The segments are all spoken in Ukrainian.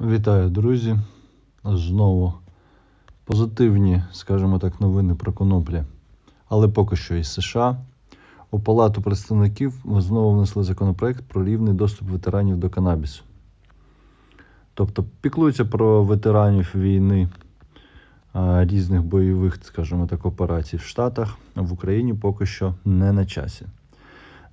Вітаю, друзі. Знову позитивні, скажімо так, новини про коноплі, але поки що із США. У Палату представників знову внесли законопроект про рівний доступ ветеранів до канабісу. Тобто піклуються про ветеранів війни різних бойових, скажімо так, операцій в Штатах, в Україні поки що не на часі.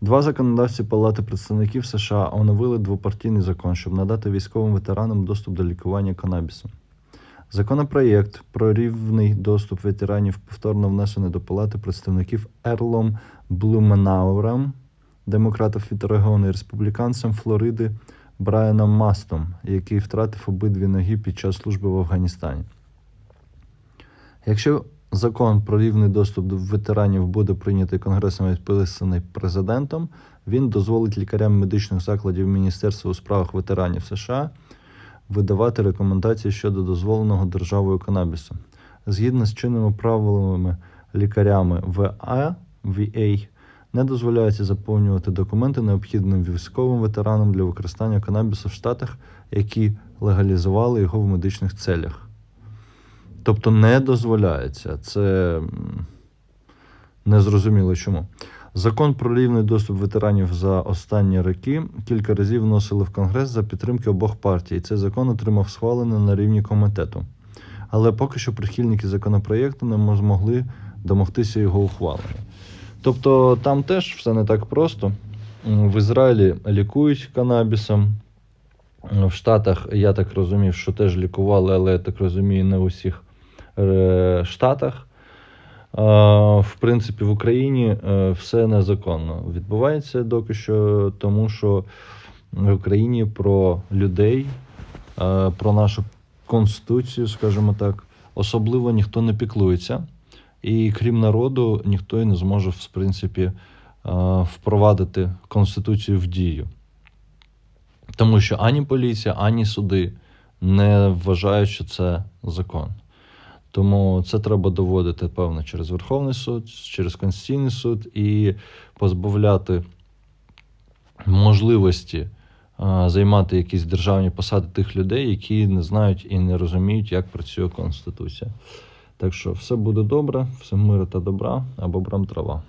Два законодавці Палати представників США оновили двопартійний закон, щоб надати військовим ветеранам доступ до лікування канабісом. Законопроєкт про рівний доступ ветеранів повторно внесений до Палати представників Ерлом Блуменауером, демократом від регіону і республіканцем Флориди Брайаном Мастом, який втратив обидві ноги під час служби в Афганістані. Якщо закон про рівний доступ до ветеранів буде прийнятий Конгресом і підписаний президентом, він дозволить лікарям медичних закладів Міністерства у справах ветеранів США видавати рекомендації щодо дозволеного державою канабісу. Згідно з чинними правилами лікарями ВА, VA, не дозволяється заповнювати документи необхідним військовим ветеранам для використання канабісу в Штатах, які легалізували його в медичних целях. Тобто не дозволяється. Це незрозуміло чому. Закон про рівний доступ ветеранів за останні роки кілька разів вносили в Конгрес за підтримки обох партій. Цей закон отримав схвалене на рівні комітету. Але поки що прихильники законопроєкту не змогли домогтися його ухвалення. Тобто там теж все не так просто. В Ізраїлі лікують канабісом. В Штатах, я так розумів, що теж лікували, але я так розумію, не усіх штатах. В принципі, в Україні е, все незаконно відбувається доки що, тому що в Україні про людей, е, про нашу конституцію, скажімо так, особливо ніхто не піклується. І крім народу, ніхто і не зможе, в принципі, е, впровадити конституцію в дію. Тому що ані поліція, ані суди не вважають, що це закон. Тому це треба доводити, певно, через Верховний суд, через Конституційний суд і позбавляти можливості займати якісь державні посади тих людей, які не знають і не розуміють, як працює Конституція. Так що все буде добре, все миру та добра, а бобрам трава.